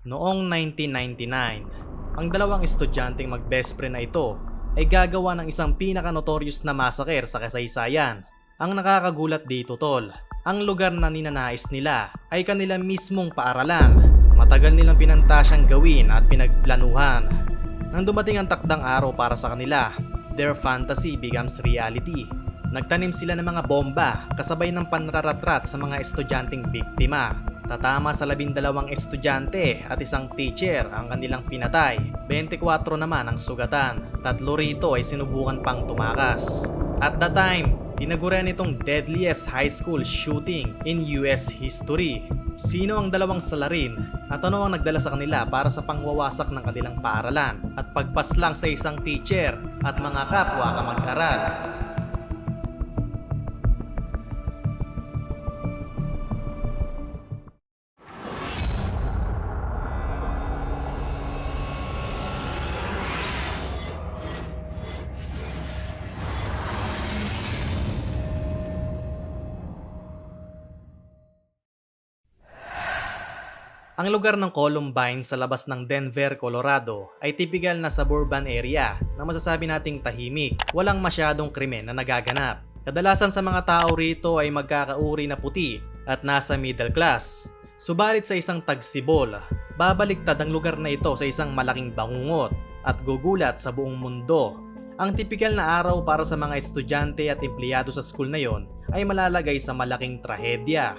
Noong 1999, ang dalawang estudyanteng mag-best friend na ito ay gagawa ng isang pinaka-notorious na massacre sa kasaysayan. Ang nakakagulat dito tol, ang lugar na ninanais nila ay kanila mismong paaralan. Matagal nilang pinanta siyang gawin at pinagplanuhan. Nang dumating ang takdang araw para sa kanila, their fantasy becomes reality. Nagtanim sila ng mga bomba kasabay ng panraratrat sa mga estudyanteng biktima. Tatama sa labindalawang estudyante at isang teacher ang kanilang pinatay. 24 naman ang sugatan. Tatlo rito ay sinubukan pang tumakas. At the time, tinagurian itong deadliest high school shooting in US history. Sino ang dalawang salarin at ano ang nagdala sa kanila para sa pangwawasak ng kanilang paaralan at pagpaslang sa isang teacher at mga kapwa kamag-aral. Ang lugar ng Columbine sa labas ng Denver, Colorado ay typical na suburban area na masasabi nating tahimik, walang masyadong krimen na nagaganap. Kadalasan sa mga tao rito ay magkakauri na puti at nasa middle class. Subalit sa isang tagsibol, babaliktad ang lugar na ito sa isang malaking bangungot at gugulat sa buong mundo. Ang tipikal na araw para sa mga estudyante at empleyado sa school na yon ay malalagay sa malaking trahedya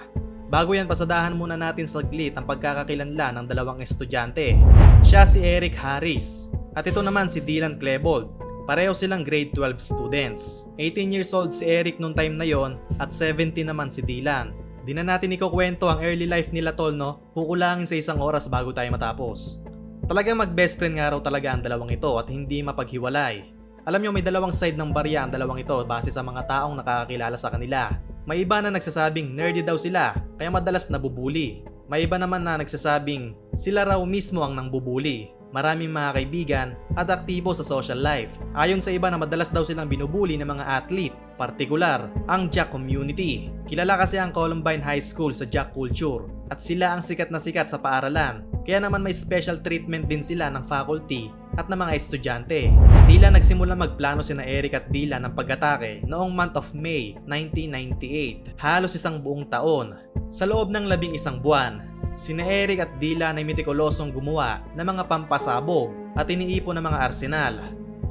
Bago yan, pasadahan muna natin saglit ang pagkakakilanlan ng dalawang estudyante. Siya si Eric Harris at ito naman si Dylan Klebold. Pareho silang grade 12 students. 18 years old si Eric nung time na yon at 17 naman si Dylan. Di na natin ikukwento ang early life nila tol no, kukulangin sa isang oras bago tayo matapos. Talagang mag-best friend nga raw talaga ang dalawang ito at hindi mapaghiwalay. Alam nyo may dalawang side ng barya ang dalawang ito base sa mga taong nakakakilala sa kanila. May iba na nagsasabing nerdy daw sila kaya madalas nabubuli. May iba naman na nagsasabing sila raw mismo ang nangbubuli. Maraming mga kaibigan at aktibo sa social life. Ayon sa iba na madalas daw silang binubuli ng mga athlete, partikular ang Jack community. Kilala kasi ang Columbine High School sa Jack culture at sila ang sikat na sikat sa paaralan. Kaya naman may special treatment din sila ng faculty at ng mga estudyante. Tila nagsimula magplano sina Eric at Dila ng pag-atake noong month of May 1998, halos isang buong taon. Sa loob ng labing isang buwan, sina Eric at Dila ay metikulosong gumawa ng mga pampasabog at iniipon ng mga arsenal.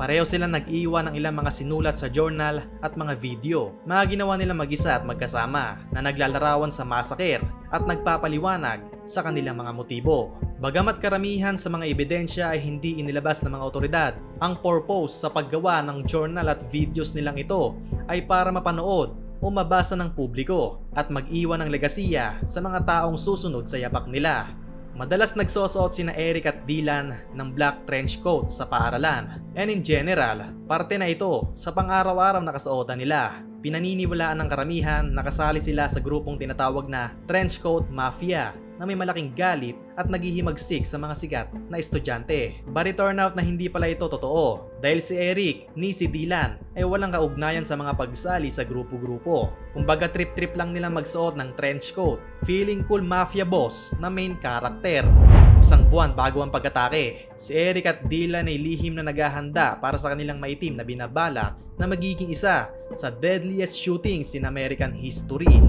Pareho sila nag-iwan ng ilang mga sinulat sa journal at mga video. Mga ginawa nila mag-isa at magkasama na naglalarawan sa massacre at nagpapaliwanag sa kanilang mga motibo. Bagamat karamihan sa mga ebidensya ay hindi inilabas ng mga otoridad, ang purpose sa paggawa ng journal at videos nilang ito ay para mapanood o mabasa ng publiko at mag-iwan ng legasiya sa mga taong susunod sa yapak nila. Madalas nagsosuot sina Eric at Dylan ng black trench coat sa paaralan. And in general, parte na ito sa pang-araw-araw na kasuotan nila. Pinaniniwalaan ng karamihan na kasali sila sa grupong tinatawag na Trench Coat Mafia na may malaking galit at naghihimagsik sa mga sikat na estudyante. But it turned out na hindi pala ito totoo dahil si Eric ni si Dylan ay walang kaugnayan sa mga pagsali sa grupo-grupo. Kumbaga trip-trip lang nila magsuot ng trench coat. Feeling cool mafia boss na main character. Isang buwan bago ang pag-atake, si Eric at Dylan ay lihim na naghahanda para sa kanilang maitim na binabala na magiging isa sa deadliest shootings in American history.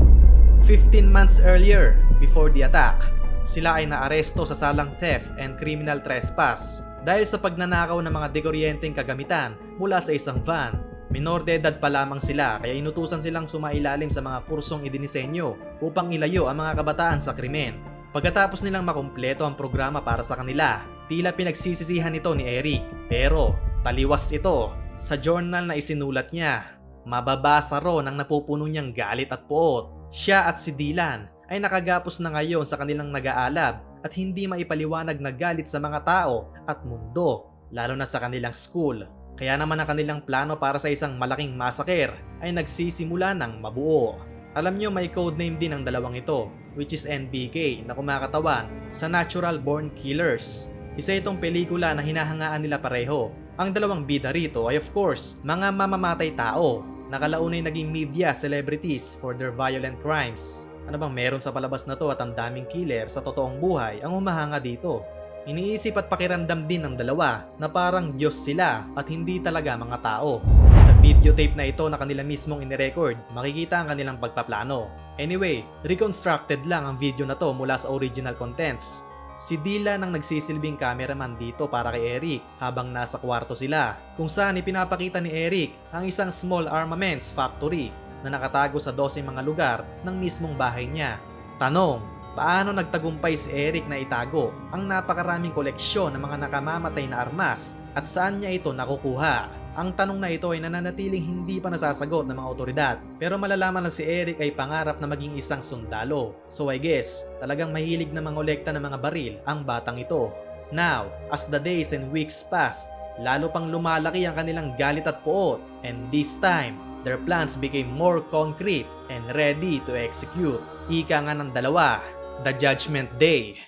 15 months earlier, before the attack, sila ay naaresto sa salang theft and criminal trespass dahil sa pagnanakaw ng mga dekoryenteng kagamitan mula sa isang van. Minor de edad pa lamang sila kaya inutusan silang sumailalim sa mga kursong idinisenyo upang ilayo ang mga kabataan sa krimen. Pagkatapos nilang makumpleto ang programa para sa kanila, tila pinagsisisihan ito ni Eric. Pero taliwas ito sa journal na isinulat niya. Mababasa ron ang napupuno niyang galit at poot. Siya at si Dylan ay nakagapos na ngayon sa kanilang nag-aalab at hindi maipaliwanag na galit sa mga tao at mundo, lalo na sa kanilang school. Kaya naman ang kanilang plano para sa isang malaking massacre ay nagsisimula ng mabuo. Alam nyo may codename din ang dalawang ito, which is NBK na kumakatawan sa Natural Born Killers. Isa itong pelikula na hinahangaan nila pareho. Ang dalawang bida rito ay of course mga mamamatay tao Nakalaunay naging media celebrities for their violent crimes. Ano bang meron sa palabas na to at ang daming killer sa totoong buhay ang humahanga dito? Iniisip at pakiramdam din ng dalawa na parang Diyos sila at hindi talaga mga tao. Sa videotape na ito na kanila mismong inirecord, makikita ang kanilang pagpaplano. Anyway, reconstructed lang ang video na to mula sa original contents. Si Dila nang nagsisilbing cameraman dito para kay Eric habang nasa kwarto sila kung saan ipinapakita ni Eric ang isang small armaments factory na nakatago sa 12 mga lugar ng mismong bahay niya. Tanong, paano nagtagumpay si Eric na itago ang napakaraming koleksyon ng mga nakamamatay na armas at saan niya ito nakukuha? Ang tanong na ito ay nananatiling hindi pa nasasagot ng mga otoridad pero malalaman na si Eric ay pangarap na maging isang sundalo. So I guess, talagang mahilig na mangolekta ng mga baril ang batang ito. Now, as the days and weeks passed, lalo pang lumalaki ang kanilang galit at poot and this time, their plans became more concrete and ready to execute. Ika nga ng dalawa, the Judgment Day.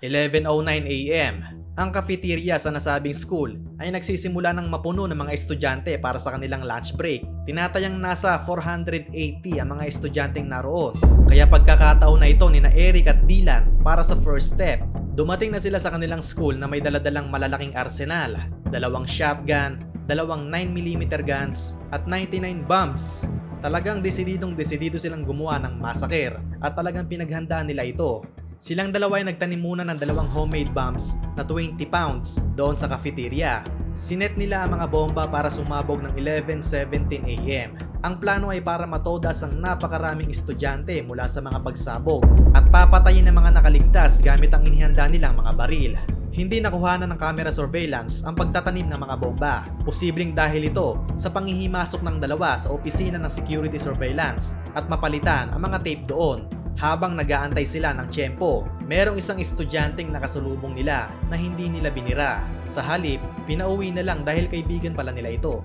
11.09 a.m. Ang cafeteria sa nasabing school ay nagsisimula ng mapuno ng mga estudyante para sa kanilang lunch break. Tinatayang nasa 480 ang mga estudyanteng naroon. Kaya pagkakataon na ito ni na Eric at Dylan para sa first step. Dumating na sila sa kanilang school na may daladalang malalaking arsenal, dalawang shotgun, dalawang 9mm guns, at 99 bombs. Talagang desididong desidido silang gumawa ng massacre at talagang pinaghandaan nila ito Silang dalawa ay nagtanim muna ng dalawang homemade bombs na 20 pounds doon sa cafeteria. Sinet nila ang mga bomba para sumabog ng 11.17 a.m. Ang plano ay para matodas ang napakaraming estudyante mula sa mga pagsabog at papatayin ng mga nakaligtas gamit ang inihanda nilang mga baril. Hindi nakuhanan ng camera surveillance ang pagtatanim ng mga bomba. Posibleng dahil ito sa panghihimasok ng dalawa sa opisina ng security surveillance at mapalitan ang mga tape doon habang nagaantay sila ng tiyempo, merong isang estudyanteng nakasalubong nila na hindi nila binira. Sa halip, pinauwi na lang dahil kaibigan pala nila ito.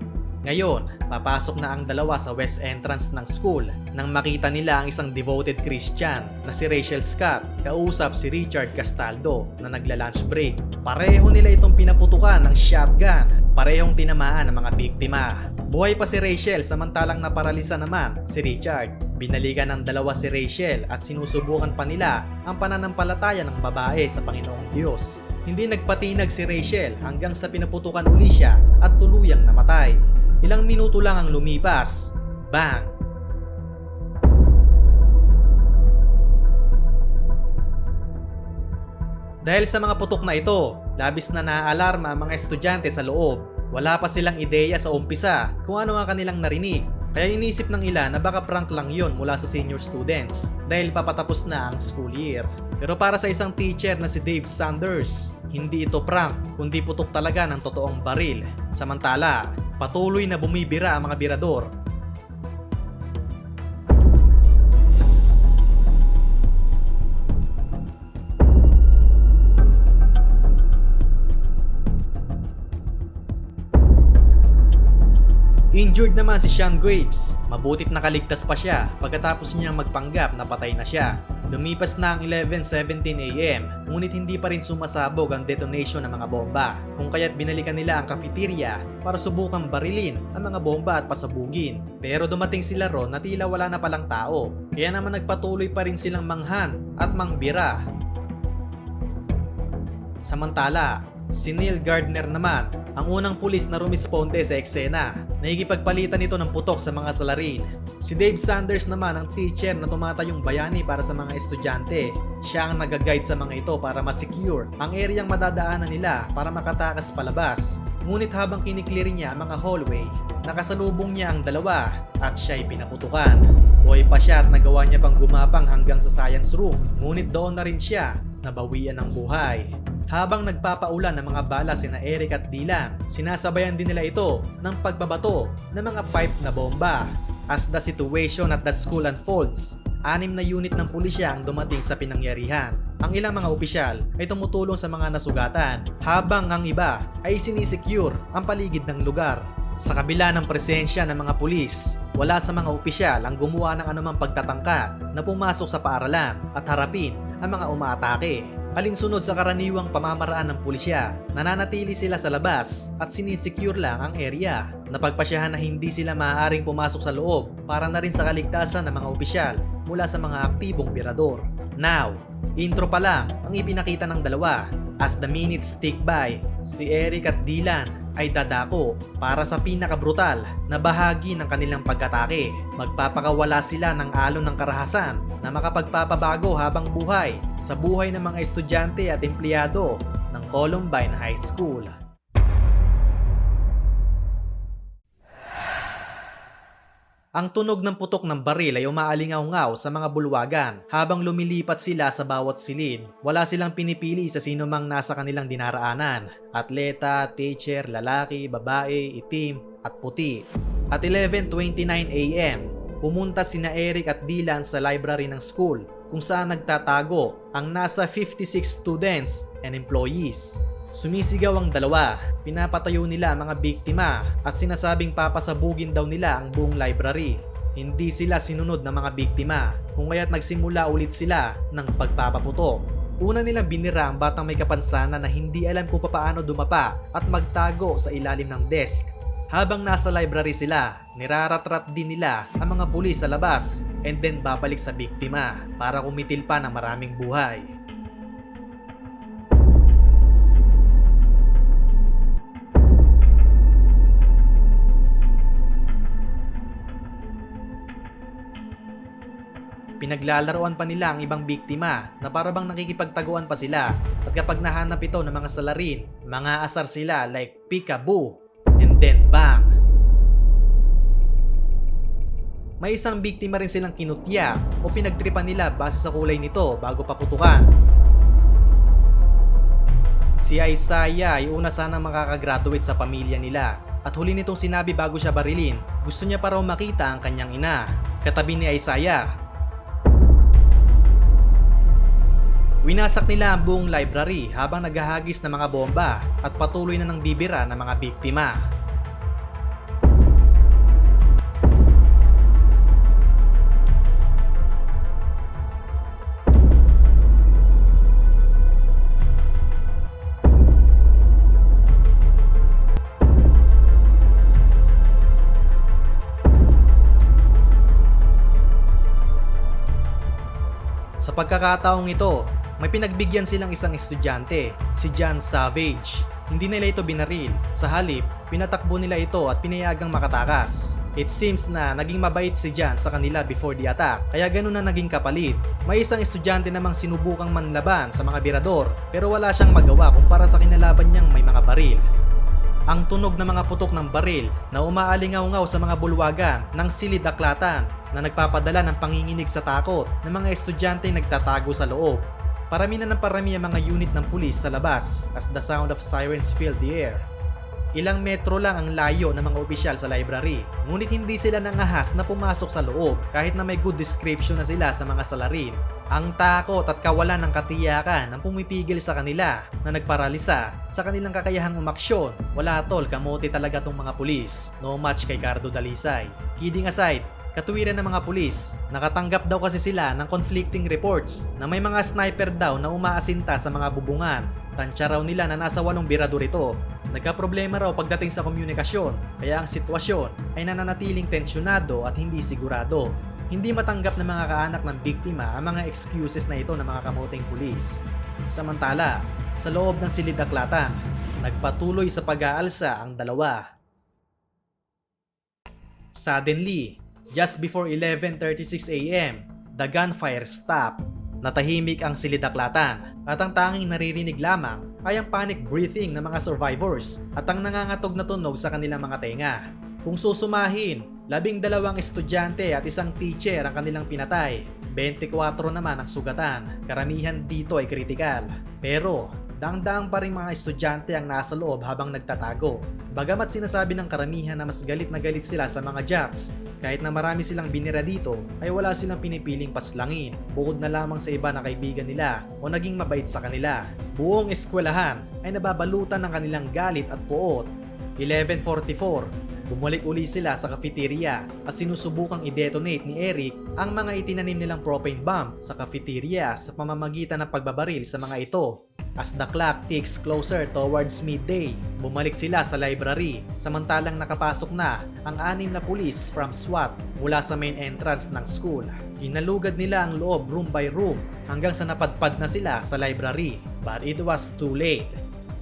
Ngayon, papasok na ang dalawa sa west entrance ng school nang makita nila ang isang devoted Christian na si Rachel Scott kausap si Richard Castaldo na nagla-lunch break. Pareho nila itong pinaputukan ng shotgun, parehong tinamaan ng mga biktima. Buhay pa si Rachel samantalang naparalisa naman si Richard. Binalikan ng dalawa si Rachel at sinusubukan pa nila ang pananampalataya ng babae sa Panginoong Diyos. Hindi nagpatinag si Rachel hanggang sa pinaputukan uli siya at tuluyang namatay. Ilang minuto lang ang lumipas. Bang! Dahil sa mga putok na ito, labis na naaalarma ang mga estudyante sa loob. Wala pa silang ideya sa umpisa kung ano ang kanilang narinig. Kaya inisip ng ilan na baka prank lang yon mula sa senior students dahil papatapos na ang school year. Pero para sa isang teacher na si Dave Sanders, hindi ito prank kundi putok talaga ng totoong baril. Samantala, patuloy na bumibira ang mga birador Injured naman si Sean Graves. Mabutit nakaligtas pa siya pagkatapos niyang magpanggap na patay na siya. Lumipas na ang 11.17 a.m. ngunit hindi pa rin sumasabog ang detonation ng mga bomba kung kaya't binalikan nila ang cafeteria para subukang barilin ang mga bomba at pasabugin. Pero dumating sila ron na tila wala na palang tao kaya naman nagpatuloy pa rin silang manghan at mangbira. Samantala, Si Neil Gardner naman, ang unang pulis na rumisponde sa eksena. Nakikipagpalitan ito ng putok sa mga salarin. Si Dave Sanders naman ang teacher na tumatayong bayani para sa mga estudyante. Siya ang nag-guide sa mga ito para ma-secure ang areang madadaanan nila para makatakas palabas. Ngunit habang kiniklear niya ang mga hallway, nakasalubong niya ang dalawa at siya'y pinaputukan. Buhay pa siya at nagawa niya pang gumapang hanggang sa science room. Ngunit doon na rin siya nabawian ng buhay. Habang nagpapaulan ng mga bala sina Eric at Dylan, sinasabayan din nila ito ng pagbabato ng mga pipe na bomba. As the situation at the school unfolds, anim na unit ng pulisya ang dumating sa pinangyarihan. Ang ilang mga opisyal ay tumutulong sa mga nasugatan, habang ang iba ay sinisecure ang paligid ng lugar. Sa kabila ng presensya ng mga pulis, wala sa mga opisyal ang gumawa ng anumang pagtatangka na pumasok sa paaralan at harapin ang mga umaatake. Alinsunod sa karaniwang pamamaraan ng pulisya, nananatili sila sa labas at sinisecure lang ang area. Napagpasyahan na hindi sila maaaring pumasok sa loob para na rin sa kaligtasan ng mga opisyal mula sa mga aktibong birador. Now, intro pa lang ang ipinakita ng dalawa. As the minutes tick by, si Eric at Dylan ay dadako para sa pinakabrutal na bahagi ng kanilang pagkatake. Magpapakawala sila ng alon ng karahasan na makapagpapabago habang buhay sa buhay ng mga estudyante at empleyado ng Columbine High School. Ang tunog ng putok ng baril ay umaalingaw-ngaw sa mga bulwagan habang lumilipat sila sa bawat silid. Wala silang pinipili sa sino mang nasa kanilang dinaraanan. Atleta, teacher, lalaki, babae, itim, at puti. At 11.29 a.m., pumunta sina Eric at Dylan sa library ng school kung saan nagtatago ang nasa 56 students and employees. Sumisigaw ang dalawa, pinapatayo nila ang mga biktima at sinasabing papasabugin daw nila ang buong library. Hindi sila sinunod ng mga biktima kung kaya't nagsimula ulit sila ng pagpapaputok. Una nilang binira ang batang may kapansanan na hindi alam kung paano dumapa at magtago sa ilalim ng desk. Habang nasa library sila, niraratrat din nila ang mga pulis sa labas and then babalik sa biktima para kumitil pa ng maraming buhay. Pinaglalaroan pa nila ang ibang biktima na parabang nakikipagtaguan pa sila at kapag nahanap ito ng mga salarin, mga asar sila like peekaboo and then bang. May isang biktima rin silang kinutya o pinagtripan nila base sa kulay nito bago paputukan. Si Isaiah ay una sanang makakagraduate sa pamilya nila at huli nitong sinabi bago siya barilin, gusto niya pa raw makita ang kanyang ina. Katabi ni Isaiah, Winasak nila ang buong library habang naghahagis ng mga bomba at patuloy na nang bibira ng mga biktima. Sa pagkakataong ito, may pinagbigyan silang isang estudyante, si John Savage. Hindi nila ito binaril. Sa halip, pinatakbo nila ito at pinayagang makatakas. It seems na naging mabait si John sa kanila before the attack, kaya ganun na naging kapalit. May isang estudyante namang sinubukang manlaban sa mga birador, pero wala siyang magawa kumpara sa kinalaban niyang may mga baril. Ang tunog ng mga putok ng baril na umaalingaw-ngaw sa mga bulwagan ng silid aklatan na nagpapadala ng panginginig sa takot ng mga estudyante nagtatago sa loob. Parami na ng parami ang mga unit ng pulis sa labas as the sound of sirens filled the air. Ilang metro lang ang layo ng mga opisyal sa library, ngunit hindi sila nangahas na pumasok sa loob kahit na may good description na sila sa mga salarin. Ang takot at kawalan ng katiyakan ang pumipigil sa kanila na nagparalisa sa kanilang kakayahang umaksyon. Wala tol, kamote talaga tong mga pulis. No match kay Cardo Dalisay. Kidding aside, Katuwiran ng mga pulis, nakatanggap daw kasi sila ng conflicting reports na may mga sniper daw na umaasinta sa mga bubungan. Tansya raw nila na nasa walong birador ito. Nagka-problema raw pagdating sa komunikasyon, kaya ang sitwasyon ay nananatiling tensyonado at hindi sigurado. Hindi matanggap ng mga kaanak ng biktima ang mga excuses na ito ng mga kamoting pulis. Samantala, sa loob ng silidaklatan, nagpatuloy sa pag-aalsa ang dalawa. Suddenly, just before 11.36 a.m., the gunfire stopped. Natahimik ang silidaklatan at ang tanging naririnig lamang ay ang panic breathing ng mga survivors at ang nangangatog na tunog sa kanilang mga tenga. Kung susumahin, labing dalawang estudyante at isang teacher ang kanilang pinatay. 24 naman ang sugatan, karamihan dito ay kritikal. Pero, Dangdang pa rin mga estudyante ang nasa loob habang nagtatago. Bagamat sinasabi ng karamihan na mas galit na galit sila sa mga jacks, kahit na marami silang binira dito, ay wala silang pinipiling paslangin, bukod na lamang sa iba na kaibigan nila o naging mabait sa kanila. Buong eskwelahan ay nababalutan ng kanilang galit at puot. 1144 Bumalik uli sila sa cafeteria at sinusubukang i-detonate ni Eric ang mga itinanim nilang propane bomb sa cafeteria sa pamamagitan ng pagbabaril sa mga ito. As the clock ticks closer towards midday, bumalik sila sa library samantalang nakapasok na ang anim na pulis from SWAT mula sa main entrance ng school. Hinalugad nila ang loob room by room hanggang sa napadpad na sila sa library. But it was too late.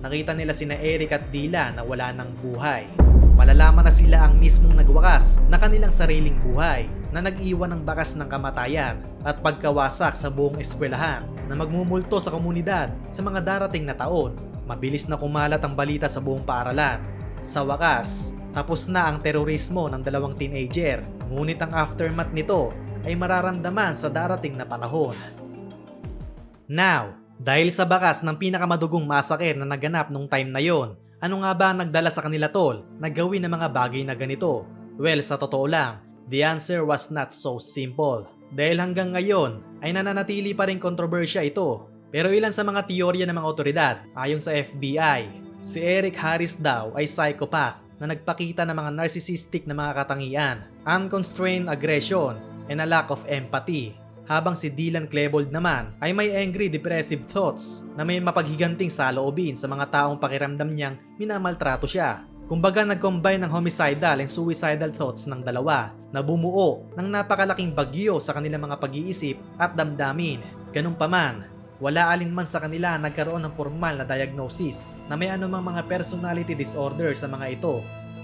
Nakita nila sina Eric at Dila na wala ng buhay. Malalaman na sila ang mismong nagwakas na kanilang sariling buhay na nag-iwan ng bakas ng kamatayan at pagkawasak sa buong eskwelahan na magmumulto sa komunidad sa mga darating na taon. Mabilis na kumalat ang balita sa buong paaralan. Sa wakas, tapos na ang terorismo ng dalawang teenager. Ngunit ang aftermath nito ay mararamdaman sa darating na panahon. Now, dahil sa bakas ng pinakamadugong massacre na naganap nung time na yon, ano nga ba ang nagdala sa kanila tol na gawin ng mga bagay na ganito? Well, sa totoo lang, the answer was not so simple. Dahil hanggang ngayon ay nananatili pa rin kontrobersya ito. Pero ilan sa mga teorya ng mga otoridad ayon sa FBI, si Eric Harris daw ay psychopath na nagpakita ng mga narcissistic na mga katangian, unconstrained aggression, and a lack of empathy habang si Dylan Klebold naman ay may angry depressive thoughts na may mapaghiganting saloobin sa mga taong pakiramdam niyang minamaltrato siya. Kumbaga nag-combine ng homicidal and suicidal thoughts ng dalawa na bumuo ng napakalaking bagyo sa kanilang mga pag-iisip at damdamin. Ganun pa man, wala alinman sa kanila nagkaroon ng formal na diagnosis na may anumang mga personality disorder sa mga ito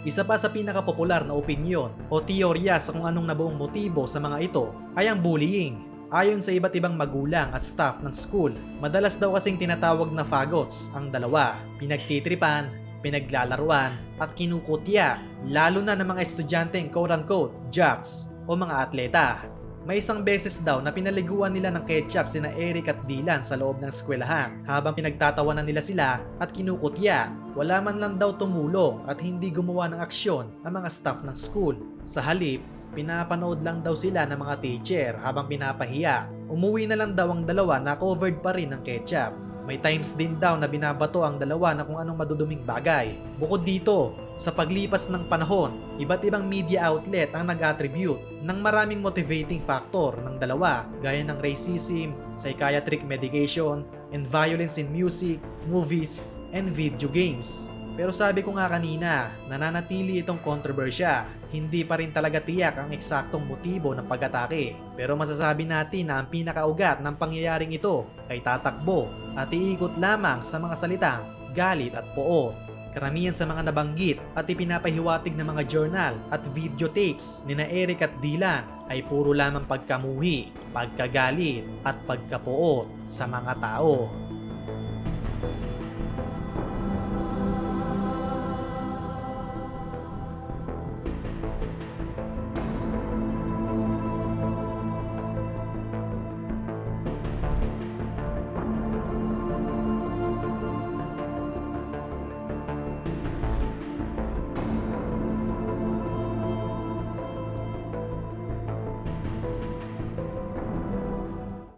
isa pa sa pinakapopular na opinyon o teorya sa kung anong nabuong motibo sa mga ito ay ang bullying. Ayon sa iba't ibang magulang at staff ng school, madalas daw kasing tinatawag na fagots ang dalawa. Pinagtitripan, pinaglalaruan at kinukutya, lalo na ng mga estudyanteng quote-unquote jocks o mga atleta. May isang beses daw na pinaliguan nila ng ketchup sina Eric at Dylan sa loob ng eskwelahan habang pinagtatawanan nila sila at kinukutya. Wala man lang daw tumulong at hindi gumawa ng aksyon ang mga staff ng school. Sa halip, pinapanood lang daw sila ng mga teacher habang pinapahiya. Umuwi na lang daw ang dalawa na covered pa rin ng ketchup. May times din daw na binabato ang dalawa na kung anong maduduming bagay. Bukod dito, sa paglipas ng panahon, iba't ibang media outlet ang nag-attribute ng maraming motivating factor ng dalawa gaya ng racism, psychiatric medication, and violence in music, movies, and video games. Pero sabi ko nga kanina, nananatili itong kontrobersya. Hindi pa rin talaga tiyak ang eksaktong motibo ng pag-atake. Pero masasabi natin na ang pinakaugat ng pangyayaring ito ay tatakbo at iikot lamang sa mga salitang galit at poot. Karamihan sa mga nabanggit at ipinapahiwatig ng mga journal at videotapes ni na Eric at Dylan ay puro lamang pagkamuhi, pagkagalit at pagkapuot sa mga tao.